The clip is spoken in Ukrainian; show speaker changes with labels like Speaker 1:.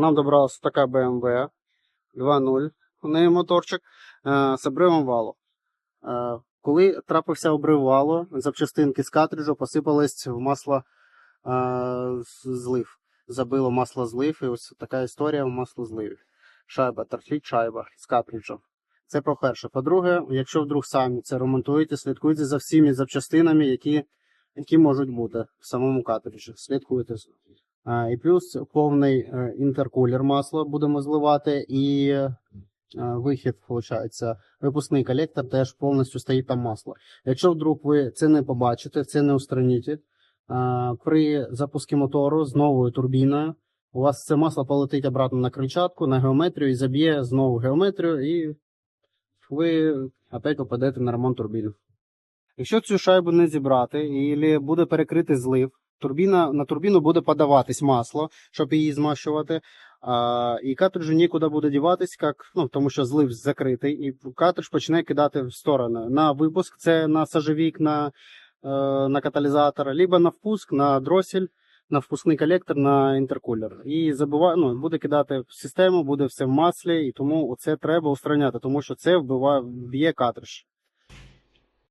Speaker 1: Нам добралася така BMW 2.0, у неї моторчик е, з обривом валу. Е, коли трапився обрив валу, запчастинки з картриджу посипались в масло е, злив. Забило масло злив, і ось така історія в масло зливі. Шайба, торчить шайба з картриджу. Це по-перше. По-друге, якщо вдруг самі це ремонтуєте, слідкуйте за всіми запчастинами, які, які можуть бути в самому картриджі. Слідкуйте. І плюс повний е, інтеркулер масла будемо зливати, і е, вихід, виходить, випускний колектор теж повністю стоїть там масло. Якщо вдруг ви це не побачите, це не устраніте, при запуску мотору з новою турбіною у вас це масло полетить обратно на крильчатку, на геометрію і заб'є знову геометрію, і ви опять попадете на ремонт турбіни. Якщо цю шайбу не зібрати і буде перекритий злив, турбіна, на турбіну буде подаватись масло, щоб її змащувати. А, і картриджу нікуди буде діватись, як, ну, тому що злив закритий, і картридж почне кидати в сторони. На випуск це на сажевік, на, е, на каталізатор, либо на впуск, на дросель, на впускний колектор, на інтеркулер. І забуває, ну, буде кидати в систему, буде все в маслі, і тому це треба устраняти, тому що це вбиває, б'є картридж.